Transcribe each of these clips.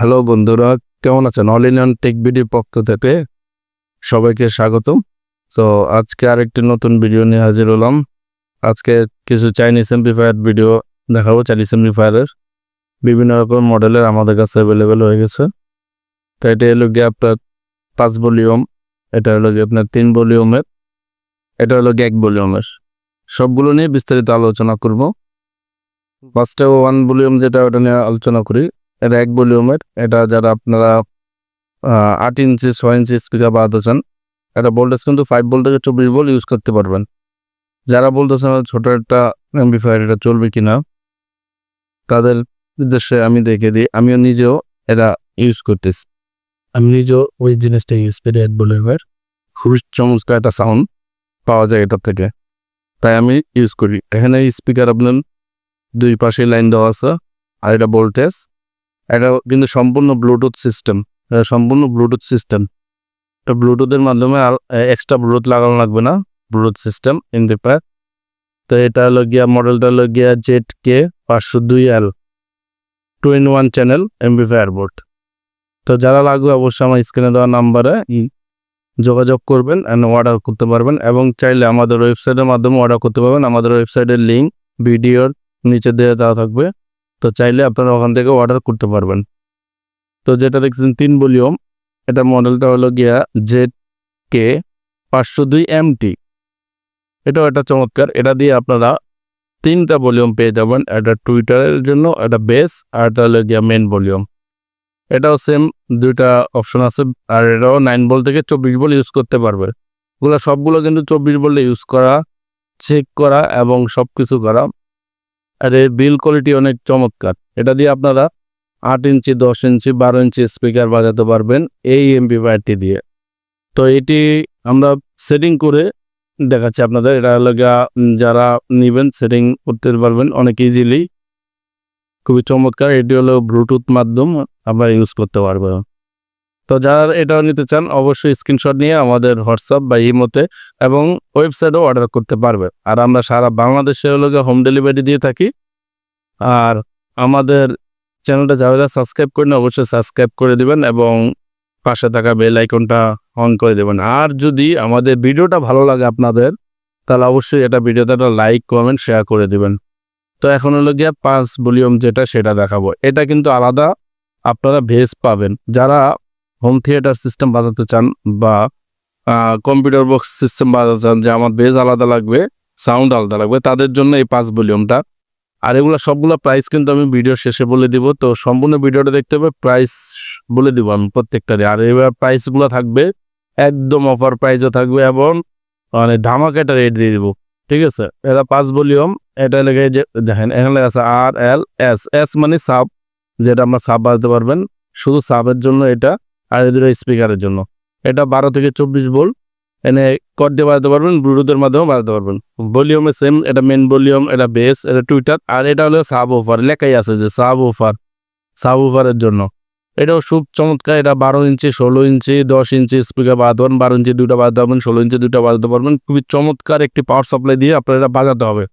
Hello বন্ধুরা, কেমন আছেন? অল ইন্ডিয়ান টেক ভিডিওর পক্ষ থেকে সবাইকে স্বাগতম। তো আজকে আরেকটি নতুন ভিডিও নিয়ে হাজির হলাম। আজকে কিছু চাইনিজ এমপ্লিফায়ার ভিডিও দেখাবো চাইনিজ এমপ্লিফায়ারের বিভিন্ন রকম মডেলের আমাদের কাছে অ্যাভেলেবেল হয়ে গেছে। তো এটা হলো গিয়ে আপনার পাঁচ ভলিউম এটা হলো গিয়ে আপনার তিন ভলিউমের এটা হলো গিয়ে এক ভলিউমের সবগুলো নিয়ে বিস্তারিত আলোচনা করব। ফার্স্টে ওয়ান ভলিউম যেটা, ওটা নিয়ে আলোচনা করি। এটা এক ভলিউমের এটা যারা আপনারা আট ইঞ্চি ছয় ইঞ্চি স্পিকার বাজাতে চান এটা ভোল্টেজ কিন্তু ফাইভ ভোল্ট থেকে চব্বিশ ভোল্ট ইউজ করতে পারবেন। যারা বলতেছেন ছোট একটা অ্যাম্পিফায়ার এটা চলবে কিনা, তাদের উদ্দেশ্যে আমি দেখে দিই, আমিও নিজেও এটা ইউজ করতেছি। আমি নিজেও ওই জিনিসটা ইউজ করি এক ভলিউমের খুবই চমৎকার একটা সাউন্ড পাওয়া যায় এটা থেকে। তাই আমি ইউজ করি। এখানে স্পিকার আপনার দুই পাশে লাইন দেওয়া আছে, আর এটা ভোল্টেজ এটা কিন্তু সম্পূর্ণ ব্লুটুথ সিস্টেম সম্পূর্ণ ব্লুটুথ সিস্টেম। তো ব্লুটুথের মাধ্যমে আর এক্সট্রা ব্লুটুথ লাগানো লাগবে না, ব্লুটুথ সিস্টেম ইন্ডিফায়ার তো এটা হলো গিয়া, মডেলটা হলো গিয়া জেড কে পাঁচশো দুই L two in one channel amplifier ফায়ারবোর্ড তো যারা লাগবে অবশ্যই আমার স্ক্রিনে দেওয়া নাম্বারে যোগাযোগ করবেন অ্যান্ড অর্ডার করতে পারবেন এবং চাইলে আমাদের ওয়েবসাইটের মাধ্যমে অর্ডার করতে পারবেন। আমাদের ওয়েবসাইটের লিঙ্ক ভিডিওর নিচে দিয়ে দেওয়া থাকবে। তো চাইলে আপনারা ওখান থেকে অর্ডার করতে পারবেন। তো যেটা দেখছেন, তিন ভলিউম। এটা মডেলটা হলো গিয়া জেড কে পাঁচশো দুই এমটি। এটাও একটা চমৎকার। এটা দিয়ে আপনারা তিনটা ভলিউম পেয়ে যাবেন। একটা টুইটারের জন্য, একটা বেস, আর একটা হলো গিয়া মেন ভলিউম। এটাও সেম, দুইটা অপশন আছে। আর এটাও নাইন বল থেকে চব্বিশ বল ইউজ করতে পারবে। এগুলো সবগুলো কিন্তু চব্বিশ বলে ইউজ করা, চেক করা এবং সব কিছু করা। আর এর বিল কোয়ালিটি অনেক চমৎকার। এটা দিয়ে আপনারা আট ইঞ্চি দশ ইঞ্চি বারো ইঞ্চি স্পিকার বাজাতে পারবেন এই এমপি এমপিফায়ারটি দিয়ে। তো এটি আমরা সেটিং করে দেখাচ্ছি আপনাদের। এটা উম, যারা নেবেন সেটিং করতে পারবেন অনেক ইজিলি খুবই চমৎকার। এটি হলো ব্লুটুথ মাধ্যম আপনারা ইউজ করতে পারবেন। তো যারা এটাও নিতে চান, অবশ্যই স্ক্রিনশট নিয়ে আমাদের হোয়াটসঅ্যাপ বা ইমোতে এবং ওয়েবসাইটেও অর্ডার করতে পারবে। আর আমরা সারা বাংলাদেশে হলো হোম ডেলিভারি দিয়ে থাকি। আর আমাদের চ্যানেলটা যারা সাবস্ক্রাইব করেন, অবশ্যই সাবস্ক্রাইব করে দিবেন এবং পাশে থাকা বেল আইকনটা অন করে দেবেন। আর যদি আমাদের ভিডিওটা ভালো লাগে আপনাদের, তাহলে অবশ্যই এটা ভিডিওতে একটা লাইক কমেন্ট শেয়ার করে দিবেন। তো এখন হলো গিয়ে পাঁচ ভলিউম যেটা, সেটা দেখাবো। এটা কিন্তু আলাদা, আপনারা ভেজ পাবেন। যারা হোম থিয়েটার সিস্টেম বাজাতে চান বা কম্পিউটার বক্স সিস্টেম বাজাতে চান যে আমার বেজ আলাদা লাগবে সাউন্ড আলাদা লাগবে, তাদের জন্য এই পাঁচ ভলিউমটা। আর এগুলো সবগুলো প্রাইস কিন্তু আমি ভিডিও শেষে বলে দিব, তো সম্পূর্ণ ভিডিওটা দেখতে হবে প্রাইস বলে দিব আমি প্রত্যেকটারে আর এবার প্রাইসগুলো থাকবে, একদম অফার প্রাইসও থাকবে এবং মানে ধামাকাটা রেট দিয়ে দিব, ঠিক আছে? এটা পাঁচ ভলিউম, এটা লেগে যে, দেখেন, এখানে লেখা আছে আর এল এস এস মানে সাব যেটা আমরা সাব বাজাতে পারবেন, শুধু সাবের জন্য এটা আর এদের স্পিকারের জন্য। এটা বারো থেকে চব্বিশ ভোল্ট এনে কট দিয়ে বাজাতে পারবেন ব্লুটুথের মাধ্যমে বাজাতে পারবেন। ভলিউমে সেম এটা মেন ভলিউম এটা বেস এটা টুইটার আর এটা হলো সাব ওফার লেখাই আছে যে সাব ওফার সাব ওফারের জন্য। এটাও খুব চমৎকার, এটা বারো ইঞ্চি, ষোলো ইঞ্চি, দশ ইঞ্চি স্পিকার বাজাতে পারবেন, বারো ইঞ্চি দুটো বাজাতে পারবেন, ষোলো ইঞ্চি দুটো বাজাতে পারবেন। খুবই চমৎকার একটি পাওয়ার সাপ্লাই দিয়ে আপনার এটা বাজাতে হবে।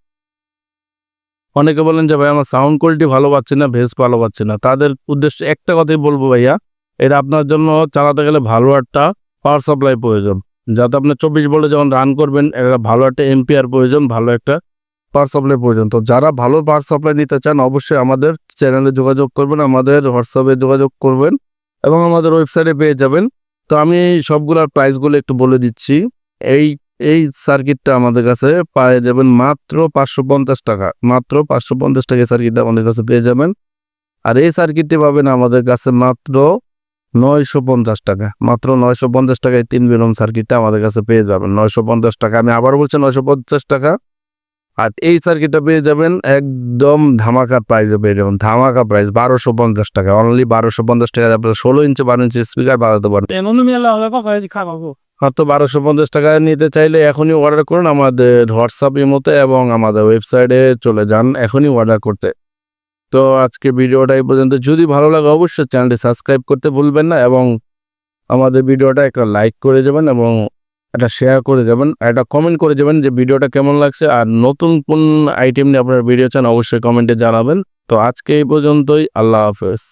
অনেকে বলেন যে ভাই, আমার সাউন্ড কোয়ালিটি ভালো পাচ্ছি না ভেস ভালো পাচ্ছি না। তাদের উদ্দেশ্যে একটা কথাই বলব ভাইয়া এটা আপনার জন্য চালাতে গেলে ভালো একটা পাওয়ার সাপ্লাই প্রয়োজন। যাতে আপনি চব্বিশ ভোল্টে যখন রান করবেন এটা ভালো একটা এমপিআর প্রয়োজন, ভালো একটা পাওয়ার সাপ্লাই প্রয়োজন। তো যারা ভালো পাওয়ার সাপ্লাই নিতে চান, অবশ্যই আমাদের চ্যানেলে যোগাযোগ করবেন, আমাদের হোয়াটসঅ্যাপে যোগাযোগ করবেন এবং আমাদের ওয়েবসাইটে পেয়ে যাবেন। তো আমি সবগুলোর প্রাইসগুলো একটু বলে দিচ্ছি। এই এই সার্কিটটা আমাদের কাছে পেয়ে যাবেন মাত্র পাঁচশো পঞ্চাশ টাকা। মাত্র পাঁচশো পঞ্চাশ টাকা সার্কিটটা আমাদের কাছে পেয়ে যাবেন। আর এই সার্কিটটি পাবেন আমাদের কাছে মাত্র নয়শো পঞ্চাশ টাকা। মাত্র নয়শো পঞ্চাশ টাকায় তিন বেলুন সার্কিটটা আমাদের কাছে পেয়ে যাবেন। নয়শো পঞ্চাশ টাকা। আমি আবার বলছি নয়শো পঞ্চাশ টাকা। আর এই সার্কিটটা পেয়ে যাবেন একদম ধামাকা প্রাইসে পেয়ে যাবেন। ধামাকা প্রাইস বারোশো পঞ্চাশ টাকা। অনলি বারোশো পঞ্চাশ টাকা। আপনার ষোলো ইঞ্চি বারো ইঞ্চি স্পিকার বাড়াতে খাওয়াবো মাত্র বারোশো পঞ্চাশ টাকা নিতে চাইলে এখনই অর্ডার করুন আমাদের হোয়াটসঅ্যাপ ইমোতে এবং আমাদের ওয়েবসাইটে চলে যান। এখনই অর্ডার করতে। তো আজকে ভিডিওটা এই পর্যন্ত। যদি ভালো লাগে অবশ্যই চ্যানেলটি সাবস্ক্রাইব করতে ভুলবেন না এবং আমাদের ভিডিওটা একটা লাইক করে যাবেন এবং একটা শেয়ার করে যাবেন একটা কমেন্ট করে যাবেন যে ভিডিওটা কেমন লাগছে। আর নতুন কোন আইটেম নিয়ে আপনার ভিডিও চান অবশ্যই কমেন্টে জানাবেন। তো আজকে এই পর্যন্তই, আল্লাহ হাফেজ।